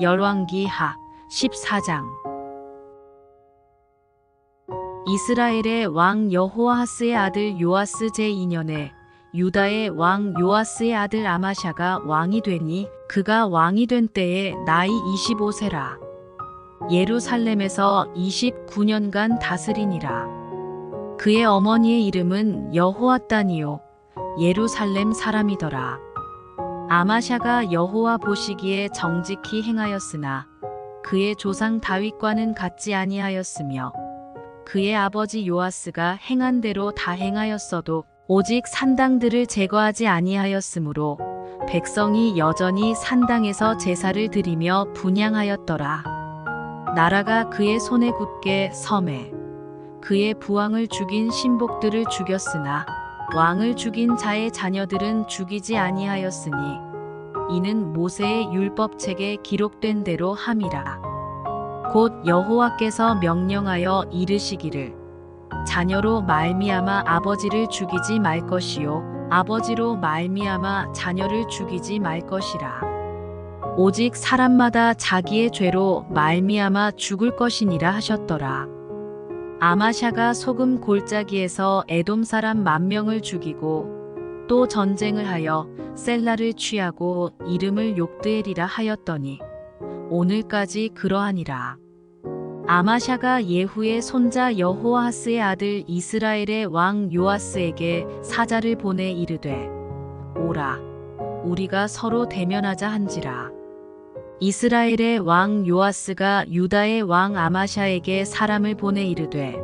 열왕기하 14장 이스라엘의 왕 여호아하스의 아들 요아스 제2년에 유다의 왕 요아스의 아들 아마샤가 왕이 되니 그가 왕이 된 때에 나이 25세라. 예루살렘에서 29년간 다스리니라. 그의 어머니의 이름은 여호아단이요 예루살렘 사람이더라. 아마샤가 여호와 보시기에 정직히 행하였으나 그의 조상 다윗과는 같지 아니하였으며 그의 아버지 요아스가 행한 대로 다 행하였어도 오직 산당들을 제거하지 아니하였으므로 백성이 여전히 산당에서 제사를 드리며 분양하였더라. 나라가 그의 손에 굳게 섬에 그의 부왕을 죽인 신복들을 죽였으나 왕을 죽인 자의 자녀들은 죽이지 아니하였으니 이는 모세의 율법책에 기록된 대로 함이라. 곧 여호와께서 명령하여 이르시기를 자녀로 말미암아 아버지를 죽이지 말 것이요 아버지로 말미암아 자녀를 죽이지 말 것이라. 오직 사람마다 자기의 죄로 말미암아 죽을 것이니라 하셨더라. 아마샤가 소금 골짜기에서 에돔 사람 만 명을 죽이고 또 전쟁을 하여 셀라를 취하고 이름을 욕드엘이라 하였더니 오늘까지 그러하니라. 아마샤가 예후의 손자 여호아스의 아들 이스라엘의 왕 요아스에게 사자를 보내 이르되 오라 우리가 서로 대면하자 한지라 이스라엘의 왕 요아스가 유다의 왕 아마샤에게 사람을 보내 이르되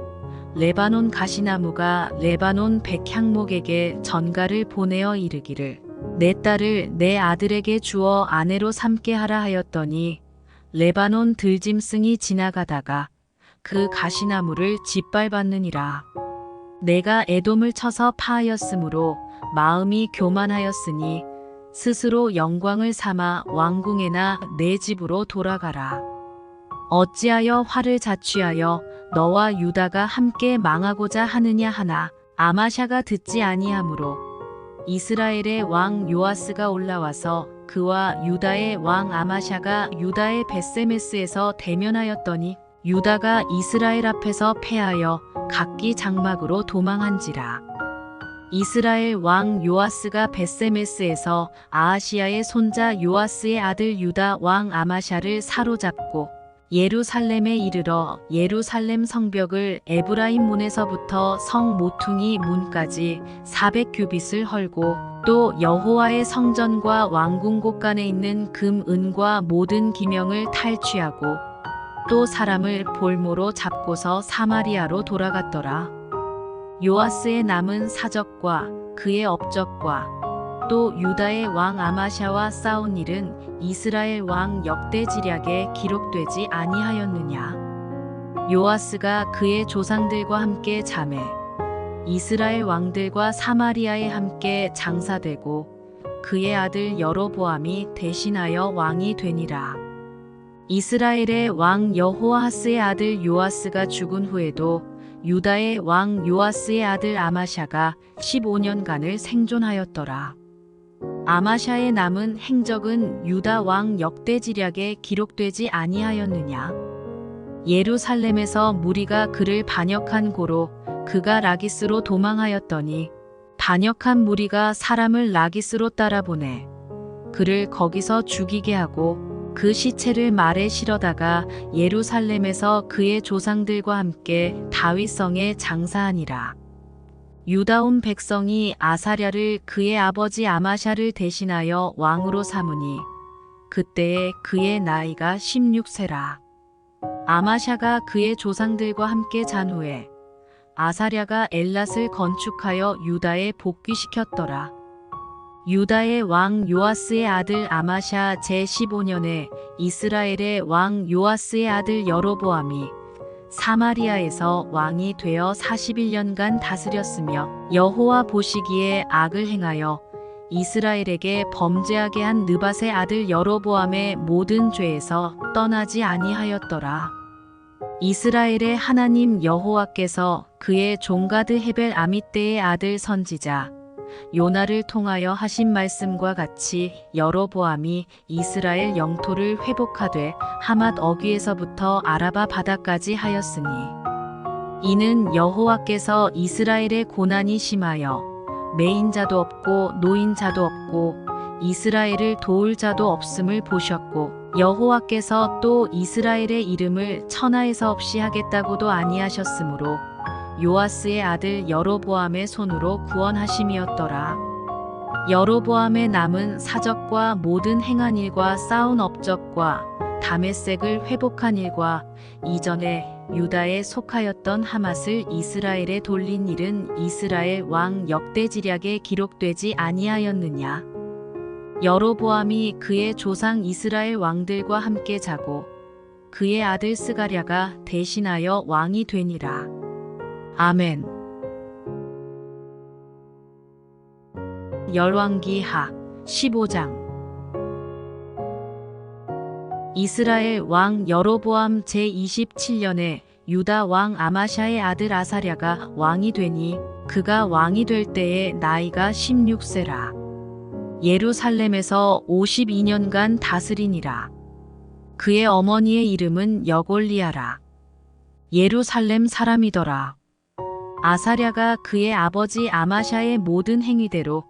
레바논 가시나무가 레바논 백향목에게 전가를 보내어 이르기를 내 딸을 내 아들에게 주어 아내로 삼게 하라 하였더니 레바논 들짐승이 지나가다가 그 가시나무를 짓밟았느니라. 내가 애돔을 쳐서 파하였으므로 마음이 교만하였으니 스스로 영광을 삼아 왕궁에나 내 집으로 돌아가라. 어찌하여 화를 자취하여 너와 유다가 함께 망하고자 하느냐 하나 아마샤가 듣지 아니하므로 이스라엘의 왕 요아스가 올라와서 그와 유다의 왕 아마샤가 유다의 베세메스에서 대면하였더니 유다가 이스라엘 앞에서 패하여 각기 장막으로 도망한지라. 이스라엘 왕 요아스가 베세메스에서 아하시아의 손자 요아스의 아들 유다 왕 아마샤를 사로잡고 예루살렘에 이르러 예루살렘 성벽을 에브라임 문에서부터 성 모퉁이 문까지 400규빗을 헐고 또 여호와의 성전과 왕궁 곳간에 있는 금 은과 모든 기명을 탈취하고 또 사람을 볼모로 잡고서 사마리아로 돌아갔더라. 요아스의 남은 사적과 그의 업적과 또 유다의 왕 아마샤와 싸운 일은 이스라엘 왕 역대지략에 기록되지 아니하였느냐. 요아스가 그의 조상들과 함께 잠에 이스라엘 왕들과 사마리아에 함께 장사되고 그의 아들 여로보암이 대신하여 왕이 되니라. 이스라엘의 왕 여호아하스의 아들 요아스가 죽은 후에도 유다의 왕 요아스의 아들 아마샤가 15년간을 생존하였더라. 아마샤의 남은 행적은 유다 왕 역대지략에 기록되지 아니하였느냐. 예루살렘에서 무리가 그를 반역한 고로 그가 라기스로 도망하였더니 반역한 무리가 사람을 라기스로 따라보내 그를 거기서 죽이게 하고 그 시체를 말에 실어다가 예루살렘에서 그의 조상들과 함께 다윗성에 장사하니라. 유다 온 백성이 아사랴를 그의 아버지 아마샤를 대신하여 왕으로 삼으니 그때에 그의 나이가 16세라. 아마샤가 그의 조상들과 함께 잔 후에 아사랴가 엘랏을 건축하여 유다에 복귀시켰더라. 유다의 왕 요아스의 아들 아마샤 제15년에 이스라엘의 왕 요아스의 아들 여로보암이 사마리아에서 왕이 되어 41년간 다스렸으며 여호와 보시기에 악을 행하여 이스라엘에게 범죄하게 한 느밧의 아들 여로보암의 모든 죄에서 떠나지 아니하였더라. 이스라엘의 하나님 여호와께서 그의 종가드 헤벨 아미떼의 아들 선지자 요나를 통하여 하신 말씀과 같이 여로보암이 이스라엘 영토를 회복하되 하맛 어귀에서부터 아라바 바다까지 하였으니. 이는 여호와께서 이스라엘의 고난이 심하여 매인자도 없고 노인자도 없고 이스라엘을 도울 자도 없음을 보셨고 여호와께서 또 이스라엘의 이름을 천하에서 없이 하겠다고도 아니하셨으므로 요아스의 아들 여로보암의 손으로 구원하심이었더라. 여로보암의 남은 사적과 모든 행한 일과 쌓은 업적과 다메색을 회복한 일과 이전에 유다에 속하였던 하맛을 이스라엘에 돌린 일은 이스라엘 왕 역대지략에 기록되지 아니하였느냐. 여로보암이 그의 조상 이스라엘 왕들과 함께 자고 그의 아들 스가랴가 대신하여 왕이 되니라. 아멘. 열왕기하 15장 이스라엘 왕 여로보암 제27년에 유다 왕 아마샤의 아들 아사랴가 왕이 되니 그가 왕이 될 때에 나이가 16세라. 예루살렘에서 52년간 다스리니라. 그의 어머니의 이름은 여골리아라. 예루살렘 사람이더라. 아사랴가 그의 아버지 아마샤의 모든 행위대로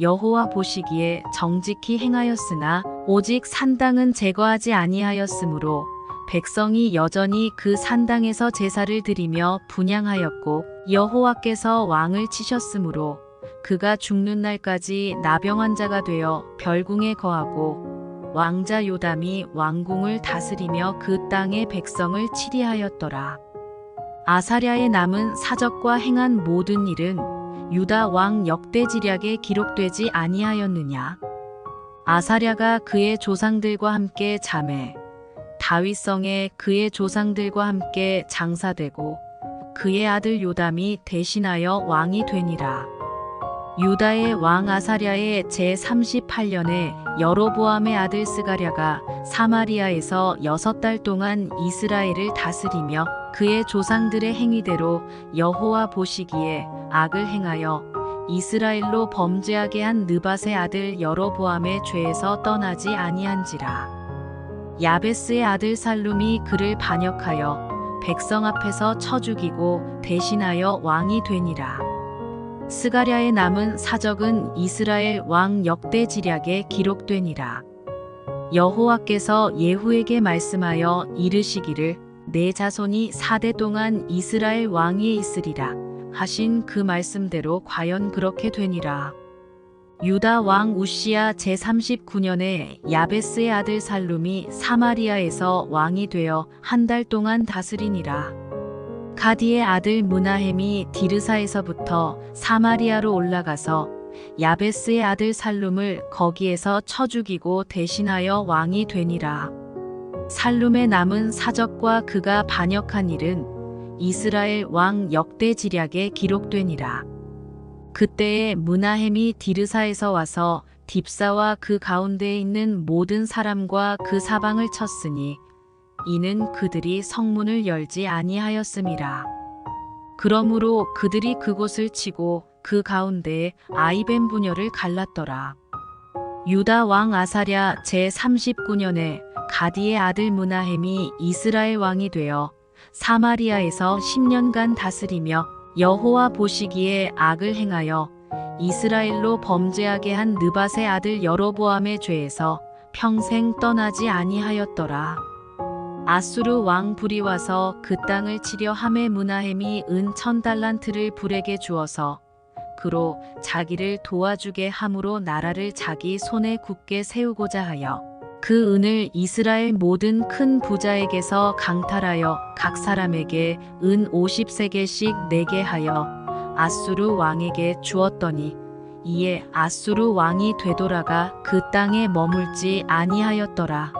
여호와 보시기에 정직히 행하였으나 오직 산당은 제거하지 아니하였으므로 백성이 여전히 그 산당에서 제사를 드리며 분양하였고 여호와께서 왕을 치셨으므로 그가 죽는 날까지 나병 환자가 되어 별궁에 거하고 왕자 요담이 왕궁을 다스리며 그 땅의 백성을 치리하였더라. 아사랴의 남은 사적과 행한 모든 일은 유다 왕 역대지략에 기록되지 아니하였느냐. 아사랴가 그의 조상들과 함께 잠에 다윗성에 그의 조상들과 함께 장사되고 그의 아들 요담이 대신하여 왕이 되니라. 유다의 왕 아사랴의 제38년에 여로보암의 아들 스가랴가 사마리아에서 여섯 달 동안 이스라엘을 다스리며 그의 조상들의 행위대로 여호와 보시기에 악을 행하여 이스라엘로 범죄하게 한 느밧의 아들 여로보암의 죄에서 떠나지 아니한지라. 야베스의 아들 살룸이 그를 반역하여 백성 앞에서 쳐 죽이고 대신하여 왕이 되니라. 스가랴의 남은 사적은 이스라엘 왕 역대 지략에 기록되니라. 여호와께서 예후에게 말씀하여 이르시기를 내 자손이 사대 동안 이스라엘 왕위에 있으리라 하신 그 말씀대로 과연 그렇게 되니라. 유다 왕 우시야 제39년에 야베스의 아들 살룸이 사마리아에서 왕이 되어 한 달 동안 다스리니라. 가디의 아들 무나햄이 디르사에서부터 사마리아로 올라가서 야베스의 아들 살룸을 거기에서 쳐 죽이고 대신하여 왕이 되니라. 살룸의 남은 사적과 그가 반역한 일은 이스라엘 왕 역대지략에 기록되니라. 그때에 무나햄이 디르사에서 와서 딥사와 그 가운데에 있는 모든 사람과 그 사방을 쳤으니 이는 그들이 성문을 열지 아니하였음이라. 그러므로 그들이 그곳을 치고 그 가운데에 아이벤 부녀를 갈랐더라. 유다 왕 아사랴 제 39년에 가디의 아들 무나햄이 이스라엘 왕이 되어 사마리아에서 10년간 다스리며 여호와 보시기에 악을 행하여 이스라엘로 범죄하게 한 느밧의 아들 여로보암의 죄에서 평생 떠나지 아니하였더라. 아수르 왕 불이 와서 그 땅을 치려 함에 무나햄이 은 천 달란트를 불에게 주어서 그로 자기를 도와주게 함으로 나라를 자기 손에 굳게 세우고자 하여 그 은을 이스라엘 모든 큰 부자에게서 강탈하여 각 사람에게 은 50세겔씩 내게 하여 아수르 왕에게 주었더니 이에 아수르 왕이 되돌아가 그 땅에 머물지 아니하였더라.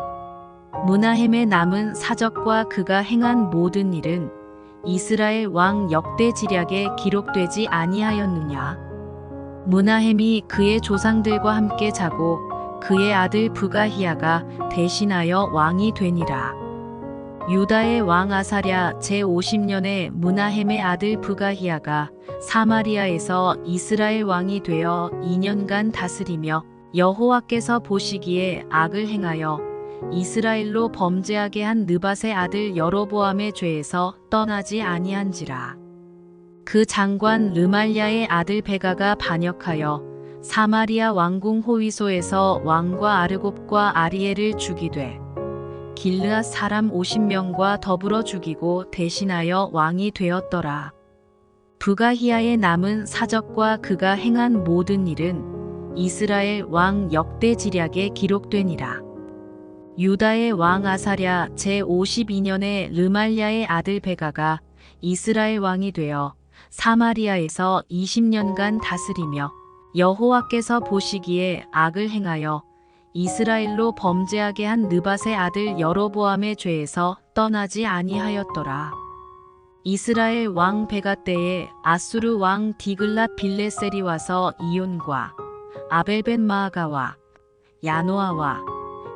무나햄의 남은 사적과 그가 행한 모든 일은 이스라엘 왕 역대 지략에 기록되지 아니하였느냐. 무나햄이 그의 조상들과 함께 자고 그의 아들 부가히야가 대신하여 왕이 되니라. 유다의 왕 아사랴 제50년에 문하햄의 아들 부가히야가 사마리아에서 이스라엘 왕이 되어 2년간 다스리며 여호와께서 보시기에 악을 행하여 이스라엘로 범죄하게 한 느밧의 아들 여로보암의 죄에서 떠나지 아니한지라. 그 장관 르말야의 아들 베가가 반역하여 사마리아 왕궁 호위소에서 왕과 아르곱과 아리엘을 죽이되 길르앗 사람 50명과 더불어 죽이고 대신하여 왕이 되었더라. 부가히야의 남은 사적과 그가 행한 모든 일은 이스라엘 왕 역대 지략에 기록되니라. 유다의 왕 아사랴 제52년에 르말야의 아들 베가가 이스라엘 왕이 되어 사마리아에서 20년간 다스리며 여호와께서 보시기에 악을 행하여 이스라엘로 범죄하게 한 느밧의 아들 여로보암의 죄에서 떠나지 아니하였더라. 이스라엘 왕 베가 때에 아수르 왕 디글랏 빌레셀이 와서 이온과 아벨벳 마아가와 야노아와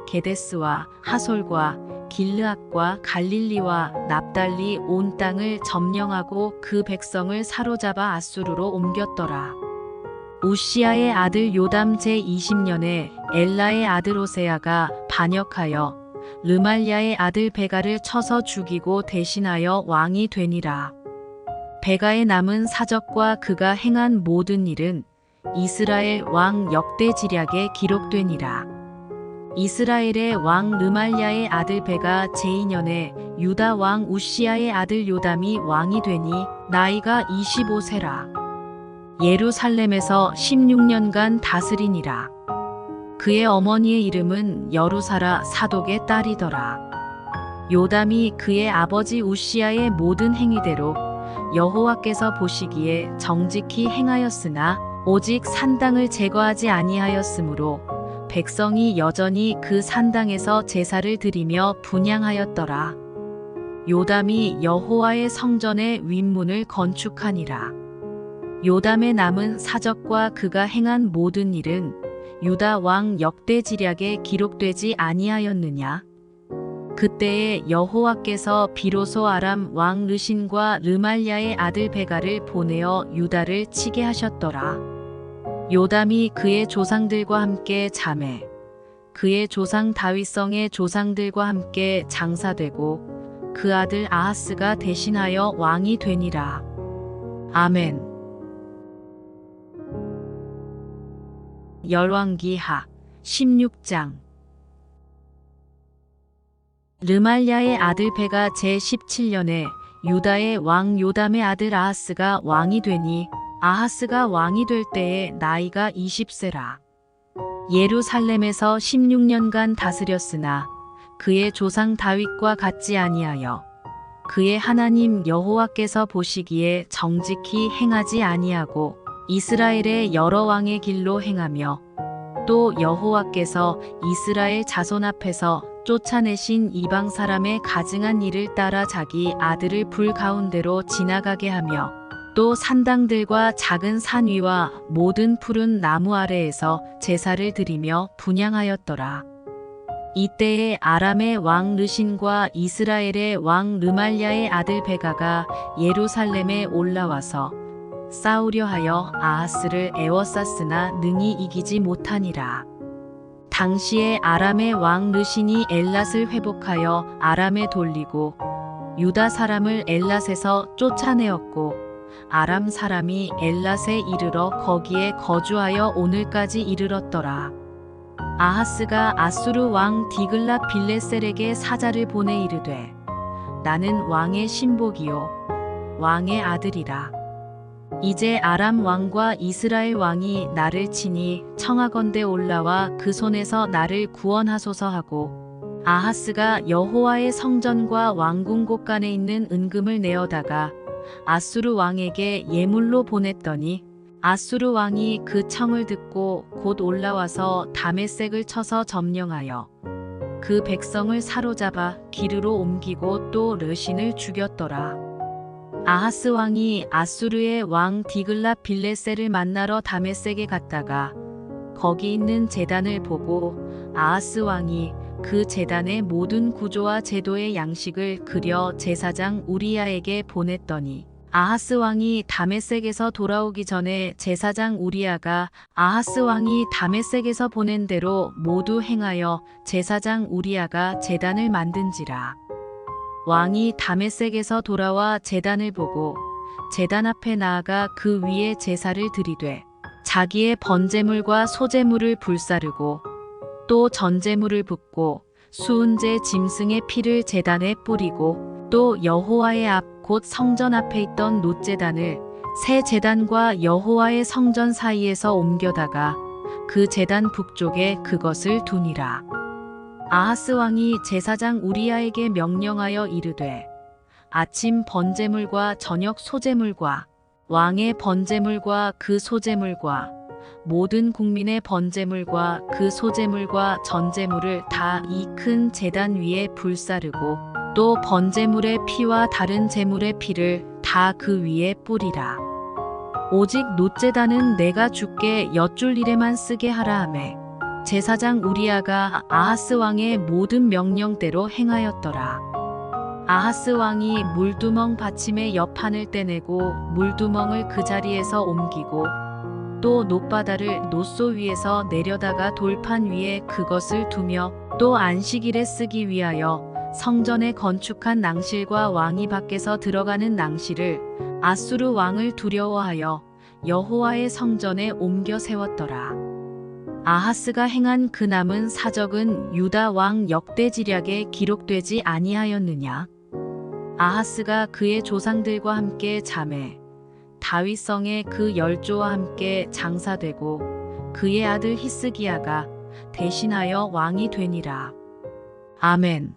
게데스와 하솔과 길르앗과 갈릴리와 납달리 온 땅을 점령하고 그 백성을 사로잡아 아수르로 옮겼더라. 우시아의 아들 요담 제20년에 엘라의 아들 오세아가 반역하여 르말야의 아들 베가를 쳐서 죽이고 대신하여 왕이 되니라. 베가의 남은 사적과 그가 행한 모든 일은 이스라엘 왕 역대 지략에 기록되니라. 이스라엘의 왕 르말야의 아들 베가 제2년에 유다 왕 우시아의 아들 요담이 왕이 되니 나이가 25세라. 예루살렘에서 16년간 다스리니라. 그의 어머니의 이름은 여루사라 사독의 딸이더라. 요담이 그의 아버지 우시아의 모든 행위대로 여호와께서 보시기에 정직히 행하였으나 오직 산당을 제거하지 아니하였으므로 백성이 여전히 그 산당에서 제사를 드리며 분양하였더라. 요담이 여호와의 성전의 윗문을 건축하니라. 요담의 남은 사적과 그가 행한 모든 일은 유다 왕 역대 지략에 기록되지 아니하였느냐? 그때에 여호와께서 비로소 아람 왕 르신과 르말야의 아들 베가를 보내어 유다를 치게 하셨더라. 요담이 그의 조상들과 함께 잠에 그의 조상 다윗성의 조상들과 함께 장사되고 그 아들 아하스가 대신하여 왕이 되니라. 아멘. 열왕기하 16장 르말야의 아들 베가 제17년에 유다의 왕 요담의 아들 아하스가 왕이 되니 아하스가 왕이 될 때에 나이가 20세라. 예루살렘에서 16년간 다스렸으나 그의 조상 다윗과 같지 아니하여 그의 하나님 여호와께서 보시기에 정직히 행하지 아니하고 이스라엘의 여러 왕의 길로 행하며 또 여호와께서 이스라엘 자손 앞에서 쫓아내신 이방 사람의 가증한 일을 따라 자기 아들을 불 가운데로 지나가게 하며 또 산당들과 작은 산 위와 모든 푸른 나무 아래에서 제사를 드리며 분양하였더라. 이때에 아람의 왕 르신과 이스라엘의 왕 르말야의 아들 베가가 예루살렘에 올라와서 싸우려 하여 아하스를 애워쌌으나 능히 이기지 못하니라. 당시에 아람의 왕 르신이 엘랏을 회복하여 아람에 돌리고 유다 사람을 엘랏에서 쫓아내었고 아람 사람이 엘랏에 이르러 거기에 거주하여 오늘까지 이르렀더라. 아하스가 아수르 왕 디글라 빌레셀에게 사자를 보내 이르되 나는 왕의 신복이요 왕의 아들이라. 이제 아람 왕과 이스라엘 왕이 나를 치니 청하건대 올라와 그 손에서 나를 구원하소서 하고 아하스가 여호와의 성전과 왕궁 곳간에 있는 은금을 내어다가 아수르 왕에게 예물로 보냈더니 아수르 왕이 그 청을 듣고 곧 올라와서 다메색을 쳐서 점령하여 그 백성을 사로잡아 기르로 옮기고 또 르신을 죽였더라. 아하스 왕이 아수르의 왕 디글라 빌레셀을 만나러 다메섹에 갔다가 거기 있는 재단을 보고 아하스 왕이 그 제단의 모든 구조와 제도의 양식을 그려 제사장 우리야에게 보냈더니 아하스 왕이 다메섹에서 돌아오기 전에 제사장 우리야가 아하스 왕이 다메섹에서 보낸 대로 모두 행하여 제사장 우리야가 제단을 만든지라 왕이 다메섹에서 돌아와 제단을 보고 제단 앞에 나아가 그 위에 제사를 드리되 자기의 번제물과 소제물을 불사르고 또 전제물을 붓고 수은제 짐승의 피를 제단에 뿌리고 또 여호와의 앞 곧 성전 앞에 있던 놋제단을 새 제단과 여호와의 성전 사이에서 옮겨다가 그 제단 북쪽에 그것을 두니라. 아하스 왕이 제사장 우리야에게 명령하여 이르되 아침 번제물과 저녁 소제물과 왕의 번제물과 그 소제물과 모든 국민의 번제물과 그 소제물과 전제물을 다 이큰 제단 위에 불사르고 또 번제물의 피와 다른 제물의 피를 다 그 위에 뿌리라. 오직 놋제단은 내가 주께 엿줄 일에만 쓰게 하라 하매 제사장 우리아가 아하스 왕의 모든 명령대로 행하였더라. 아하스 왕이 물두멍 받침의 옆판을 떼내고 물두멍을 그 자리에서 옮기고 또 놋바다를 놋소 위에서 내려다가 돌판 위에 그것을 두며 또 안식일에 쓰기 위하여 성전에 건축한 낭실과 왕이 밖에서 들어가는 낭실을 아수르 왕을 두려워하여 여호와의 성전에 옮겨 세웠더라. 아하스가 행한 그 남은 사적은 유다 왕 역대지략에 기록되지 아니하였느냐? 아하스가 그의 조상들과 함께 잠에 다윗성의 그 열조와 함께 장사되고 그의 아들 히스기야가 대신하여 왕이 되니라. 아멘.